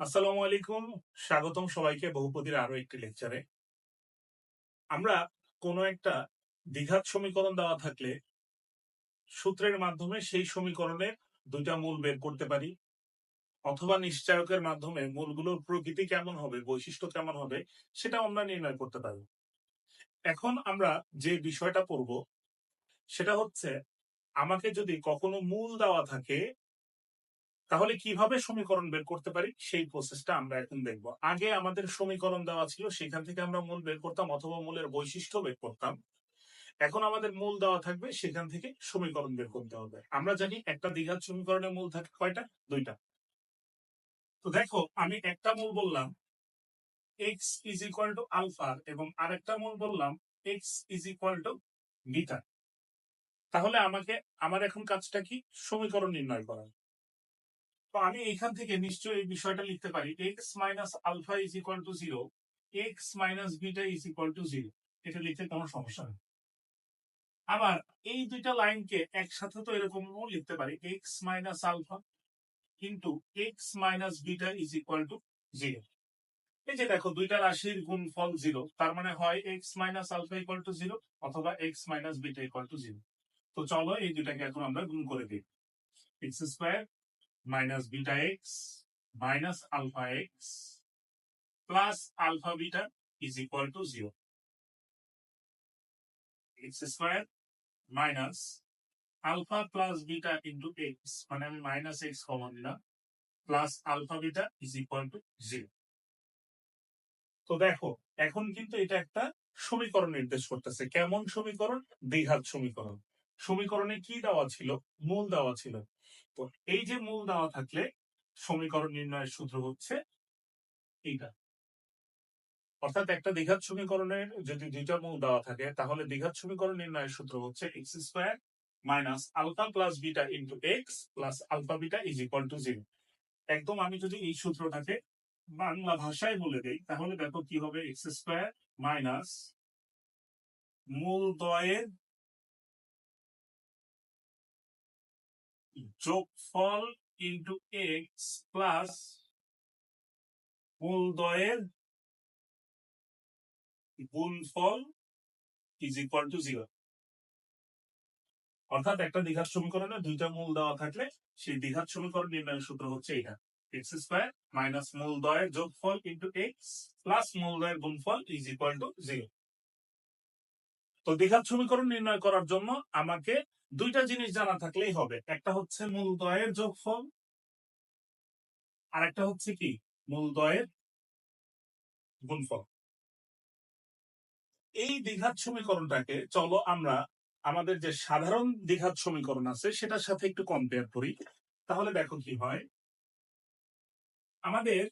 আসসালামু আলাইকুম। স্বাগতম সবাইকে বহুপদীর আরও একটি লেকচারে আমরা কোনো একটা দ্বিঘাত সমীকরণ দেওয়া থাকলে সূত্রের মাধ্যমে সেই সমীকরণের দুইটা মূল বের করতে পারি, অথবা নিশ্চয়কের মাধ্যমে মূলগুলোর প্রকৃতি কেমন হবে, বৈশিষ্ট্য কেমন হবে সেটা আমরা নির্ণয় করতে পারি। এখন আমরা যে বিষয়টা পড়ব, সেটা হচ্ছে আমাকে যদি কখনো মূল দেওয়া থাকে তাহলে কীভাবে সমীকরণ বের করতে পারি? সেই প্রসেসটা আমরা এখন দেখব। আগে আমাদের সমীকরণ দেওয়া ছিল, সেখান থেকে আমরা মূল বের করতাম অথবা মূলের বৈশিষ্ট্য বের করতাম। এখন আমাদের মূল দেওয়া থাকবে, সেখান থেকে সমীকরণ বের করতে হবে। আমরা জানি একটা দীঘার সমীকরণের মূল থাকে কয়টা? দুইটা। তো দেখো, আমি একটা মূল বললাম x is equal to alpha এবং আরেকটা মূল বললাম x is equal to beta তাহলে আমাকে, আমার এখন কাজটা কি? সমীকরণ নির্ণয় করা। তো আমি এখান থেকে নিশ্চয়ই এই বিষয়টা লিখতে পারি। X minus alpha is equal to zero x minus beta is equal to zero এটা লিখতে কোনো সমস্যা নেই। আবার এই দুইটা লাইনকে একসাথে তো এরকম লিখতে পারি এক্স মাইনাস আলফা কিন্তু x minus beta is equal to zero এই যে দেখো, দুইটা রাশির গুণফল জিরো তার মানে হয় x minus alpha equal to zero অথবা x minus beta equal to zero তো চলো এই দুইটাকে এখন আমরা গুণ করে দিই। X square minus beta x minus alpha x plus alpha beta is equal to 0. x square minus alpha plus beta into x মানে আমি মাইনাস এক্স কমন দিলাম plus alpha beta is equal to zero তো দেখো, এখন কিন্তু এটা একটা সমীকরণ নির্দেশ করতেছে। কেমন সমীকরণ? দ্বিঘাত সমীকরণ। সমীকরণে কি দেওয়া ছিল? মূল দেওয়া ছিল। এই যে মূল দেওয়া থাকলে সমীকরণ নির্ণয়ের সূত্র হচ্ছে এইটা। অর্থাৎ একটা দ্বিঘাত সমীকরণের যদি দুইটা মূল দেওয়া থাকে, তাহলে দ্বিঘাত সমীকরণ নির্ণয়ের সূত্র হচ্ছে x square minus alpha plus beta into x plus alpha beta is equal to zero একদম আমি যদি এই সূত্রটাকে বাংলা ভাষায় বলে দেই, তাহলে দেখো কি হবে? এক্স স্কোয়ার মাইনাস মূল দয়ের যোগফল ইন্টু এক্স প্লাস মূলদয়ের গুণফল ইজ ইকুয়াল টু জিরো অর্থাৎ একটা দ্বিঘাত সমীকরণে দুইটা মূল দেওয়া থাকলে সেই দ্বিঘাত সমীকরণ নির্ণয়ের সূত্র হচ্ছে এটা। এক্স স্কোয়ার মাইনাস মূল মূলদয়ের যোগফল ইন্টু এক্স প্লাস মূল মূলদয়ের গুণফল ইজ ইকুয়াল টু জিরো তো দ্বিঘাত সমীকরণ নির্ণয় করার জন্য আমাকে দুইটা জিনিস জানা থাকলেই হবে। একটা হচ্ছে মূল মূলদয়ের যোগফল আর একটা হচ্ছে কি? মূলদয়ের গুণফল। এই দ্বিঘাত সমীকরণটাকে, চলো আমরা আমাদের যে সাধারণ দ্বিঘাত সমীকরণ আছে, সেটার সাথে একটু কম্পেয়ার করি। তাহলে দেখো কি হয়? আমাদের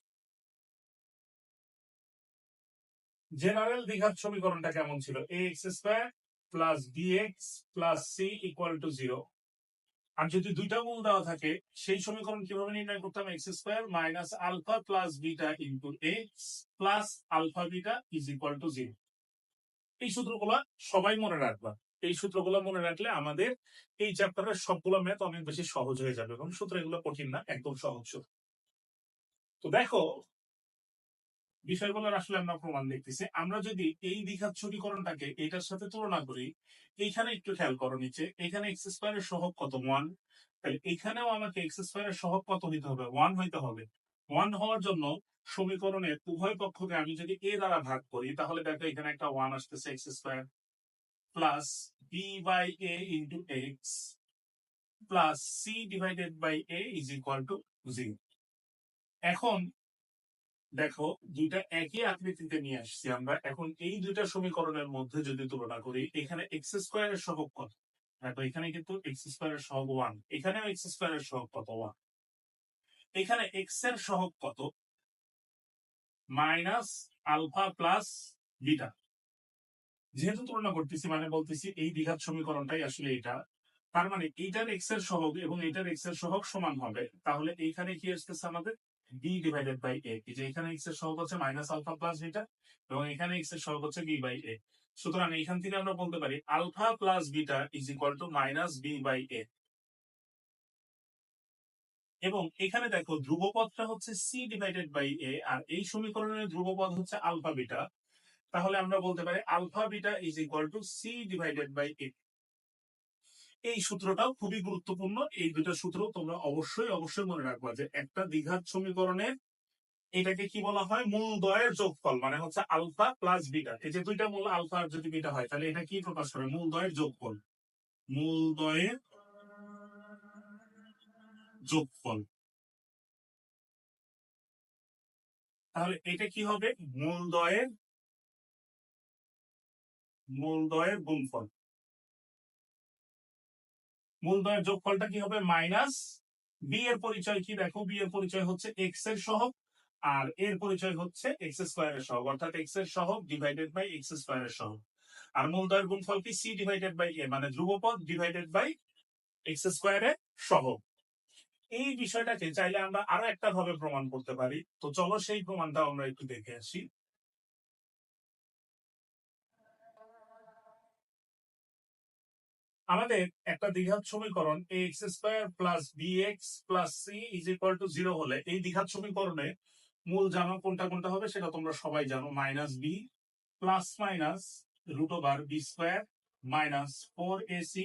জেনারেল দ্বিঘাত সমীকরণটা কেমন ছিল? A x square plus b x plus c equal to zero আর যদি দুইটা মূল দেওয়া থাকে, সেই সমীকরণ কীভাবে নির্ণয় করতাম x square minus alpha plus beta into x plus alpha beta is equal to zero এই সূত্রগুলো সবাই মনে রাখবা। এই সূত্রগুলো মনে রাখলে আমাদের এই চ্যাপ্টারের সবগুলো ম্যাথ অনেক বেশি সহজ হয়ে যাবে। এবং সূত্র এগুলো কঠিন না, একদম সহজ সূত্র। তো দেখো বিষয়গুলোর আসলে আমরা প্রমাণ দেখতেছি। আমরা যদি এই দ্বিঘাত সমীকরণটাকে এটার সাথে তুলনা করি, এইখানে একটু খেয়াল করো নিচে এখানে এক্স স্কোয়ারের সহগ কত? ওয়ান তাহলে এখানেও আমাকে এক্স স্কোয়ারের সহগ কত হইতে হবে? ওয়ান হইতে হবে। ওয়ান হওয়ার জন্য সমীকরণের উভয় পক্ষকে আমি যদি এ দ্বারা ভাগ করি, তাহলে দেখো এখানে একটা ওয়ান আসতেছে x square plus b by a into x plus c divided by a is equal to zero এখন দেখো, দুইটা একই আকৃতিতে নিয়ে আসছি আমরা। এখন এই দুইটা সমীকরণের মধ্যে যদি তুলনা করি, এখানে এক্স স্কোয়ারের সহগ কত? দেখো, এখানে কিন্তু এক্স স্কোয়ারের সহগ ওয়ান এখানেও এক্স স্কোয়ারের সহগ কত? ওয়ান এখানে এক্সের সহগ কত? মাইনাস আলফা প্লাস বিটা যেহেতু তুলনা করতেছি মানে বলতেছি এই দ্বিঘাত সমীকরণটাই আসলে এটা তার মানে এইটার এক্সের সহগ এবং এইটার এক্সের সহগ সমান হবে। তাহলে এইখানে কি আসতেছে আমাদের? বি ডিভাইডেড বাই এ যে এখানে এক্সের হচ্ছে মাইনাস আলফা প্লাস বিটা এবং এখানে এক্সের হচ্ছে বি বাই এ সুতরাং এইখান থেকে আমরা বলতে পারি alpha plus beta is equal to minus b by a এবং এখানে দেখো, ধ্রুবপদটা হচ্ছে সি ডিভাইডেড বাই এ আর এই সমীকরণের ধ্রুবপদ হচ্ছে আলফা বিটা তাহলে আমরা বলতে পারি alpha beta is equal to c divided by a এই সূত্রটাও খুবই গুরুত্বপূর্ণ। এই দুটো সূত্র তোমরা অবশ্যই অবশ্যই মনে রাখবা যে একটা দ্বিঘাত সমীকরণের এটাকে কি বলা হয়? মূল দয়ের যোগফল মানে হচ্ছে আলফা প্লাস বিটা। এই যে দুইটা মূল, আলফা আর যদি বিটা হয়, তাহলে এটা কি প্রকাশ করে? মূল দয়ের যোগফল। মূল দয়ের যোগফল। তাহলে এটা কি হবে? মূল দয়ের মূল দয়ের গুণফল। মূল দয়ের যোগফলটা কি হবে? মাইনাস বি এর পরিচয় কি? দেখো বি এর পরিচয় হচ্ছে এক্সের সহগ আর এর পরিচয় হচ্ছে এক্স স্কোয়ার এর সহগ। অর্থাৎ এক্সের সহগ ডিভাইডেড বাই এক্স স্কোয়ার এর সহগ। আর মূল দয়ের গুণফল কি? সি ডিভাইডেড বাই এ মানে ধ্রুবপদ ডিভাইডেড বাই এক্স স্কোয়ার এর সহগ। এই বিষয়টাকে চাইলে আমরা আরও একটা ভাবে প্রমাণ করতে পারি। তো চলো সেই প্রমাণটা আমরা একটু দেখে আসি। আমাদের একটা দ্বিঘাত সমীকরণ x square plus b x plus c is equal to zero হলে এই দ্বিঘাত সমীকরণে মূল জানো কোনটা কোনটা হবে সেটা তোমরা সবাই জানো minus b plus minus root over b square minus four a c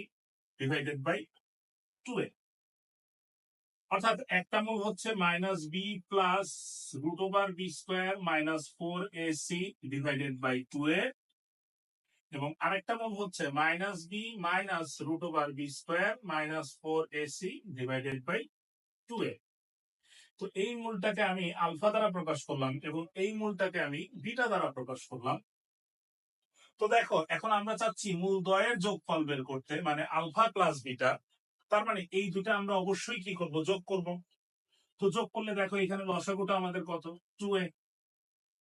divided by two a অর্থাৎ একটা মূল হচ্ছে minus b plus root over b square minus four a c divided by two a এবং আরেকটা মূল হচ্ছে minus b minus root over b square minus four a c divided by two a তো এই মূলটাকে আমি আলফা দ্বারা প্রকাশ করলাম এবং এই মূলটাকে আমি বিটা দ্বারা প্রকাশ করলাম। তো দেখো, এখন আমরা চাচ্ছি মূল দ্বয়ের যোগফল বের করতে মানে আলফা প্লাস বিটা তার মানে এই দুটা আমরা অবশ্যই কি করব? যোগ করব। তো যোগ করলে দেখো, এখানে লসাগুটা আমাদের কত? টু এ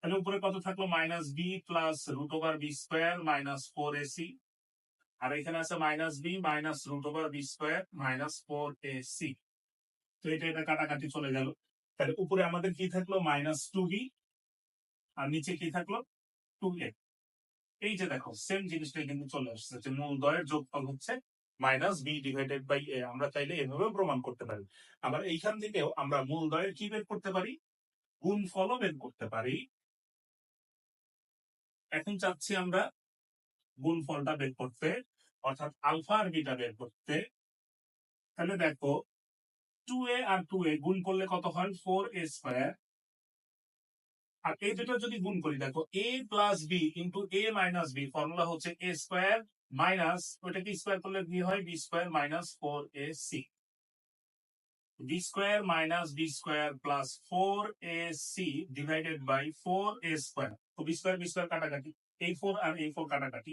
তাহলে উপরে কত থাকল? Minus b plus root over b square minus four AC আর এখানে আছে minus b minus root over b square minus four AC তো এটা এটা কাটাকাটি চলে গেল। তাহলে উপরে আমাদের কি থাকল? মাইনাস টু বি আর নিচে কি থাকল? টু এ এই যে দেখো সেম জিনিসটাই কিন্তু চলে আসছে যে মূল দয়ের যোগফল হচ্ছে minus b divided by a আমরা চাইলে এভাবেও প্রমাণ করতে পারি। আবার এইখান থেকেও আমরা মূল দয়ের কি বের করতে পারি? গুণফলও বের করতে পারি। এখন চাচ্ছি আমরা গুণফলটা বের করতে, অর্থাৎ আলফা আর বিটা বের করতে। তাহলে দেখো টু এ আর টু এ গুণ করলে কত হয়? ফোর এ স্কোয়ার আর এই দুটো যদি গুণ করি, দেখো a plus b into a minus b formula হচ্ছে এ স্কোয়ার মাইনাস ওইটাকে স্কোয়ার করলে কি হয়? B square minus four a c b square minus b square plus four a c divided by four a square তো b square b square কাটাকাটি। এই four আর এই four কাটাকাটি।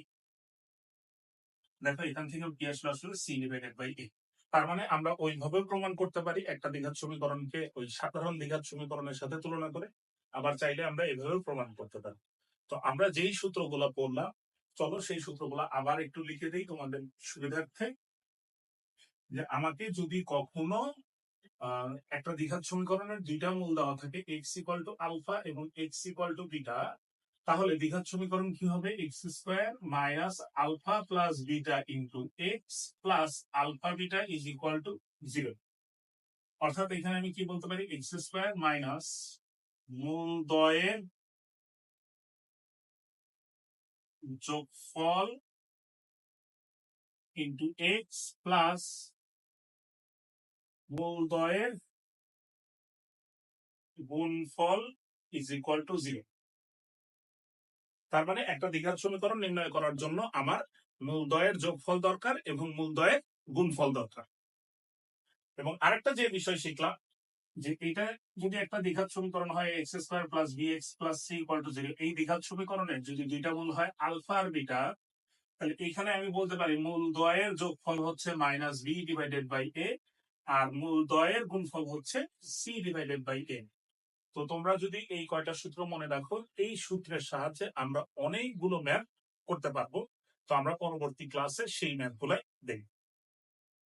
দেখো, এখান থেকে কি আসলে? আসলে সি ডিভাইডেড বাই এ তার মানে আমরা প্রমাণ করতে পারি একটা দ্বিঘাত সমীকরণকে ওই সাধারণ দ্বিঘাত সমীকরণের সাথে তুলনা করে। আবার চাইলে আমরা এভাবেও প্রমাণ করতে পারি। তো আমরা যেই সূত্রগুলো পড়লাম, চলো সেই সূত্রগুলো আবার একটু লিখে দিই তোমাদের সুবিধার্থে। যে আমাকে যদি কখনো একটা দ্বিঘাত সমীকরণের দুইটা মূল দেওয়া থাকে এক্স ইকুয়াল টু আলফা এবং এক্স ইকুয়াল টু বিটা তাহলে দ্বিঘাত সমীকরণ কি হবে? X square minus alpha plus beta into x plus alpha beta is equal to zero অর্থাৎ এখানে আমি কি বলতে পারি? এক্স স্কোয়ার মাইনাস মূল দয়ের যোগফল ইন্টু এক্স প্লাস মূল দয়ের গুণফল ইজ ইকুয়াল টু জিরো তার মানে একটা দ্বিঘাত সমীকরণ নির্ণয় করার জন্য আমার মূলদয়ের যোগফল দরকার এবং মূলদয়ের গুণফল দরকার। এবং আরেকটা যে বিষয় শিখলাম, যে এটা যদি একটা দ্বিঘাত সমীকরণ হয় x square plus b x plus c equal to zero, এই দ্বিঘাত সমীকরণের যদি দুইটা মূল হয় আলফা আর বিটা, তাহলে এখানে আমি বলতে পারি মূল দয়ের যোগফল হচ্ছে minus b divided by a আর মূল দয়ের গুণফল হচ্ছে সি ডিভাইডেড বাই এ। তো তোমরা যদি এই কয়টা সূত্র মনে রাখো, এই সূত্রের সাহায্যে আমরা অনেকগুলো ম্যাপ করতে পারব। তো আমরা পরবর্তী ক্লাসে সেই ম্যাথ গুলাই দেখব।